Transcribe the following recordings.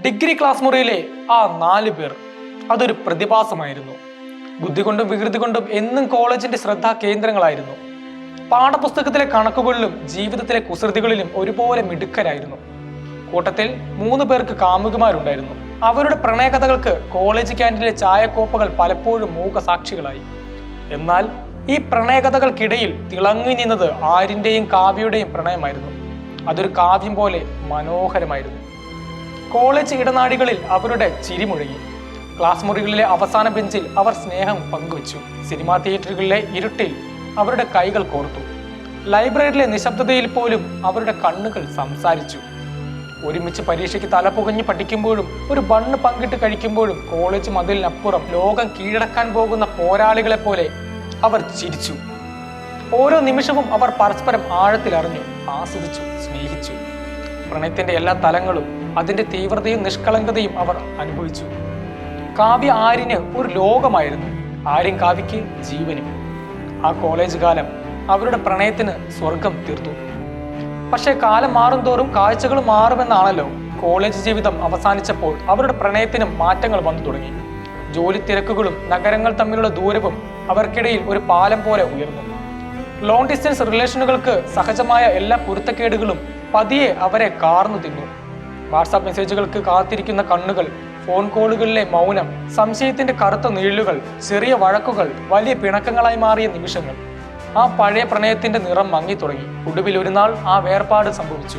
Degree class മുറിയിലെ ആ നാല് പേർ അതൊരു പ്രതിഭാസമായിരുന്നു. ബുദ്ധി കൊണ്ടും വികൃതി കൊണ്ടും എന്നും കോളേജിന്റെ ശ്രദ്ധാ കേന്ദ്രങ്ങളായിരുന്നു. പാഠപുസ്തകത്തിലെ കണക്കുകളിലും ജീവിതത്തിലെ കുസൃതികളിലും ഒരുപോലെ മിടുക്കരായിരുന്നു. കൂട്ടത്തിൽ മൂന്ന് പേർക്ക് കാമുകിമാരുണ്ടായിരുന്നു. അവരുടെ പ്രണയകഥകൾക്ക് കോളേജ് ക്യാന്റീനിലെ ചായക്കോപ്പകൾ പലപ്പോഴും മൂകസാക്ഷികളായി. എന്നാൽ ഈ പ്രണയകഥകൾക്കിടയിൽ തിളങ്ങി നിന്നത് ആരിന്റെയും കാവ്യയുടെയും പ്രണയമായിരുന്നു. അതൊരു കാവ്യം പോലെ മനോഹരമായിരുന്നു. കോളേജ് ഇടനാടികളിൽ അവരുടെ ചിരിമുഴങ്ങി ക്ലാസ് മുറികളിലെ അവസാന ബെഞ്ചിൽ അവർ സ്നേഹം പങ്കുവച്ചു. സിനിമാ തിയേറ്ററുകളിലെ ഇരുട്ടിൽ അവരുടെ കൈകൾ കോർത്തു. ലൈബ്രറിയിലെ നിശബ്ദതയിൽ പോലും അവരുടെ കണ്ണുകൾ സംസാരിച്ചു. ഒരുമിച്ച് പരീക്ഷയ്ക്ക് തലപുകഞ്ഞ് പഠിക്കുമ്പോഴും ഒരു ബണ്ണ് പങ്കിട്ട് കഴിക്കുമ്പോഴും കോളേജ് മതിലിനപ്പുറം ലോകം കീഴടക്കാൻ പോകുന്ന പോരാളികളെ പോലെ അവർ ചിരിച്ചു. ഓരോ നിമിഷവും അവർ പരസ്പരം ആഴത്തിലറിഞ്ഞു ആസ്വദിച്ചു സ്നേഹിച്ചു. പ്രണയത്തിന്റെ എല്ലാ തലങ്ങളും അതിന്റെ തീവ്രതയും നിഷ്കളങ്കതയും അവർ അനുഭവിച്ചു. കാവ്യ ആര്യന് ഒരു ലോകമായിരുന്നു. ആര്യൻ കാവ്യയ്ക്ക് ജീവനും. ആ കോളേജ് കാലം അവരുടെ പ്രണയത്തിന് സ്വർഗം തീർത്തു. പക്ഷേ കാലം മാറുംതോറും കാഴ്ചകൾ മാറുമെന്നാണല്ലോ കോളേജ് ജീവിതം അവസാനിച്ചപ്പോൾ അവരുടെ പ്രണയത്തിനും മാറ്റങ്ങൾ വന്നു തുടങ്ങി. ജോലി തിരക്കുകളും നഗരങ്ങൾ തമ്മിലുള്ള ദൂരവും അവർക്കിടയിൽ ഒരു പാലം പോലെ ഉയർന്നു. ലോങ് ഡിസ്റ്റൻസ് റിലേഷനുകൾക്ക് സഹജമായ എല്ലാ പൊരുത്തക്കേടുകളും പതിയെ അവരെ കാർന്നു തിന്നു. വാട്സാപ്പ് മെസ്സേജുകൾക്ക് കാത്തിരിക്കുന്ന കണ്ണുകൾ ഫോൺ കോളുകളിലെ മൗനം സംശയത്തിന്റെ കറുത്ത നീളുകൾ ചെറിയ വഴക്കുകൾ വലിയ പിണക്കങ്ങളായി മാറിയ നിമിഷങ്ങൾ. ആ പഴയ പ്രണയത്തിന്റെ നിറം മങ്ങി തുടങ്ങി. ഒടുവിൽ ഒരു നാൾ ആ വേർപാട് സംഭവിച്ചു.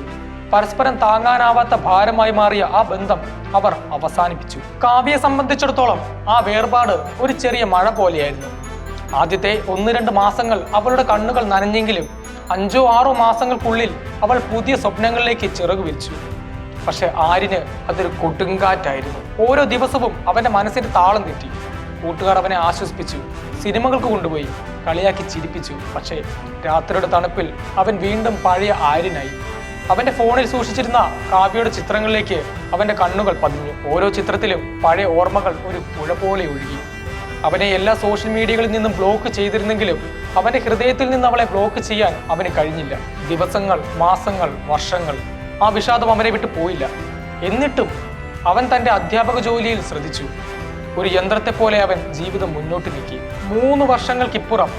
പരസ്പരം താങ്ങാനാവാത്ത ഭാരമായി മാറിയ ആ ബന്ധം അവർ അവസാനിപ്പിച്ചു. കാവ്യയെ സംബന്ധിച്ചിടത്തോളം ആ വേർപാട് ഒരു ചെറിയ മഴ പോലെയായിരുന്നു. ആദ്യത്തെ ഒന്ന് രണ്ട് മാസങ്ങൾ അവളുടെ കണ്ണുകൾ നനഞ്ഞെങ്കിലും അഞ്ചോ ആറോ മാസങ്ങൾക്കുള്ളിൽ അവൾ പുതിയ സ്വപ്നങ്ങളിലേക്ക് ചിറകു വിരിച്ചു. പക്ഷെ ആരിന് അതൊരു കൊടുങ്കാറ്റായിരുന്നു. ഓരോ ദിവസവും അവന്റെ മനസ്സിന് താളം തെറ്റി. കൂട്ടുകാർ അവനെ ആശ്വസിപ്പിച്ചു. സിനിമകൾക്ക് കൊണ്ടുപോയി. കളിയാക്കി ചിരിപ്പിച്ചു. പക്ഷേ രാത്രിയുടെ തണുപ്പിൽ അവൻ വീണ്ടും പഴയ ആര്യനായി. അവന്റെ ഫോണിൽ സൂക്ഷിച്ചിരുന്ന കാവ്യയുടെ ചിത്രങ്ങളിലേക്ക് അവന്റെ കണ്ണുകൾ പതിഞ്ഞു. ഓരോ ചിത്രത്തിലും പഴയ ഓർമ്മകൾ ഒരു പുഴ പോലെ ഒഴുകി. അവനെ എല്ലാ സോഷ്യൽ മീഡിയകളിൽ നിന്നും ബ്ലോക്ക് ചെയ്തിരുന്നെങ്കിലും അവന്റെ ഹൃദയത്തിൽ നിന്ന് അവളെ ബ്ലോക്ക് ചെയ്യാൻ അവന് കഴിഞ്ഞില്ല. ദിവസങ്ങൾ മാസങ്ങൾ വർഷങ്ങൾ ആ വിഷാദം അവനെ വിട്ടു പോയില്ല. എന്നിട്ടും അവൻ തന്റെ അധ്യാപക ജോലിയിൽ ശ്രദ്ധിച്ചു. ഒരു യന്ത്രത്തെ പോലെ അവൻ ജീവിതം മുന്നോട്ട് നീക്കി. മൂന്ന് വർഷങ്ങൾക്കിപ്പുറം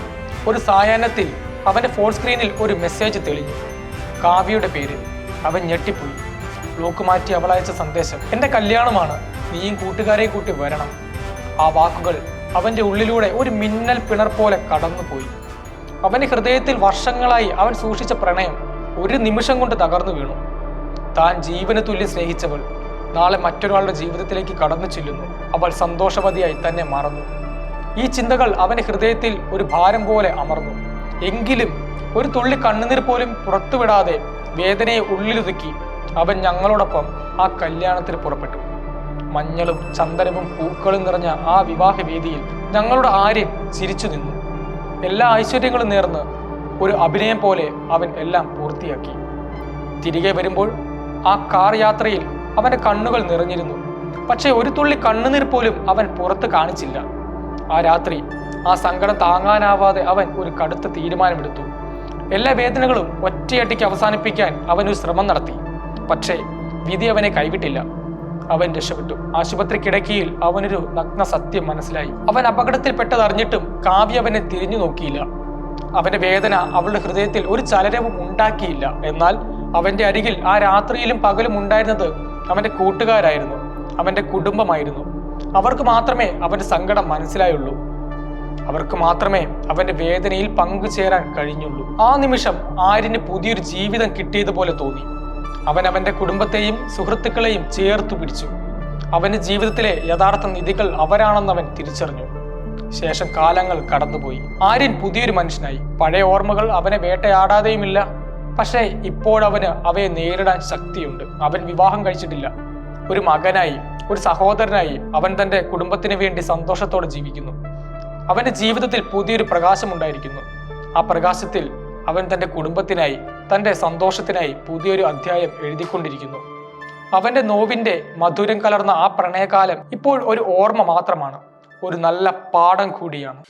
ഒരു സായാഹ്നത്തിൽ അവന്റെ ഫോൺ സ്ക്രീനിൽ ഒരു മെസ്സേജ് തെളിഞ്ഞു. കാവ്യയുടെ പേര് അവൻ ഞെട്ടിപ്പോയി. ബ്ലോക്ക് മാറ്റി അവളയച്ച സന്ദേശം എന്റെ കല്യാണമാണ്. നീയും കൂട്ടുകാരെ കൂട്ടി വരണം. ആ വാക്കുകൾ അവന്റെ ഉള്ളിലൂടെ ഒരു മിന്നൽ പിണർ പോലെ കടന്നുപോയി. അവന്റെ ഹൃദയത്തിൽ വർഷങ്ങളായി അവൻ സൂക്ഷിച്ച പ്രണയം ഒരു നിമിഷം കൊണ്ട് തകർന്നു വീണു. താൻ ജീവന് തുല്യം സ്നേഹിച്ചവൾ നാളെ മറ്റൊരാളുടെ ജീവിതത്തിലേക്ക് കടന്നു ചെല്ലുന്നു. അവൾ സന്തോഷവതിയായി തന്നെ മറന്നു. ഈ ചിന്തകൾ അവന്റെ ഹൃദയത്തിൽ ഒരു ഭാരം പോലെ അമർന്നു. എങ്കിലും ഒരു തുള്ളി കണ്ണുനീർ പോലും പുറത്തുവിടാതെ വേദനയെ ഉള്ളിലൊതുക്കി അവൻ ഞങ്ങളോടൊപ്പം ആ കല്യാണത്തിന് പുറപ്പെട്ടു. മഞ്ഞളും ചന്ദനവും പൂക്കളും നിറഞ്ഞ ആ വിവാഹ വേദിയിൽ ഞങ്ങളുടെ ആര്യൻ ചിരിച്ചു നിന്നു. എല്ലാ ഐശ്വര്യങ്ങളും നേർന്ന് ഒരു അഭിനയം പോലെ അവൻ എല്ലാം പൂർത്തിയാക്കി. തിരികെ വരുമ്പോൾ ആ കാർ യാത്രയിൽ അവന്റെ കണ്ണുകൾ നിറഞ്ഞിരുന്നു. പക്ഷേ ഒരു തുള്ളി കണ്ണുനീർ പോലും അവൻ പുറത്ത് കാണിച്ചില്ല. ആ രാത്രി ആ സങ്കടം താങ്ങാനാവാതെ അവൻ ഒരു കടുത്ത തീരുമാനമെടുത്തു. എല്ലാ വേദനകളും ഒറ്റയടിക്ക് അവസാനിപ്പിക്കാൻ അവൻ ഒരു ശ്രമം നടത്തി. പക്ഷേ വിധി അവനെ കൈവിട്ടില്ല. അവൻ രക്ഷപ്പെട്ടു. ആശുപത്രി കിടക്കിയിൽ അവനൊരു നഗ്ന സത്യം മനസ്സിലായി. അവൻ അപകടത്തിൽപ്പെട്ടതറിഞ്ഞിട്ടും കാവ്യ അവനെ തിരിഞ്ഞു നോക്കിയില്ല. അവന്റെ വേദന അവളുടെ ഹൃദയത്തിൽ ഒരു ചലനവും ഉണ്ടാക്കിയില്ല. എന്നാൽ അവന്റെ അരികിൽ ആ രാത്രിയിലും പകലും ഉണ്ടായിരുന്നത് അവന്റെ കൂട്ടുകാരായിരുന്നു അവന്റെ കുടുംബമായിരുന്നു. അവർക്ക് മാത്രമേ അവന്റെ സങ്കടം മനസ്സിലായുള്ളൂ. അവർക്ക് മാത്രമേ അവന്റെ വേദനയിൽ പങ്കുചേരാൻ കഴിഞ്ഞുള്ളൂ. ആ നിമിഷം ആര്യന് പുതിയൊരു ജീവിതം കിട്ടിയതുപോലെ തോന്നി. അവൻ അവന്റെ കുടുംബത്തെയും സുഹൃത്തുക്കളെയും ചേർത്തു പിടിച്ചു. അവന്റെ ജീവിതത്തിലെ യഥാർത്ഥ നിധികൾ അവരാണെന്ന് അവൻ തിരിച്ചറിഞ്ഞു. ശേഷം കാലങ്ങൾ കടന്നുപോയി. ആര്യൻ പുതിയൊരു മനുഷ്യനായി. പഴയ ഓർമ്മകൾ അവനെ വേട്ടയാടാതെയുമില്ല. പക്ഷേ ഇപ്പോഴവന് അവയെ നേരിടാൻ ശക്തിയുണ്ട്. അവൻ വിവാഹം കഴിച്ചിട്ടില്ല. ഒരു മകനായി ഒരു സഹോദരനായി അവൻ തന്റെ കുടുംബത്തിന് വേണ്ടി സന്തോഷത്തോടെ ജീവിക്കുന്നു. അവന്റെ ജീവിതത്തിൽ പുതിയൊരു പ്രകാശം ഉണ്ടായിരിക്കുന്നു. ആ പ്രകാശത്തിൽ അവൻ തന്റെ കുടുംബത്തിനായി തന്റെ സന്തോഷത്തിനായി പുതിയൊരു അധ്യായം എഴുതിക്കൊണ്ടിരിക്കുന്നു. അവന്റെ നോവിന്റെ മധുരം കലർന്ന ആ പ്രണയകാലം ഇപ്പോൾ ഒരു ഓർമ്മ മാത്രമാണ്. ഒരു നല്ല പാഠം കൂടിയാണ്.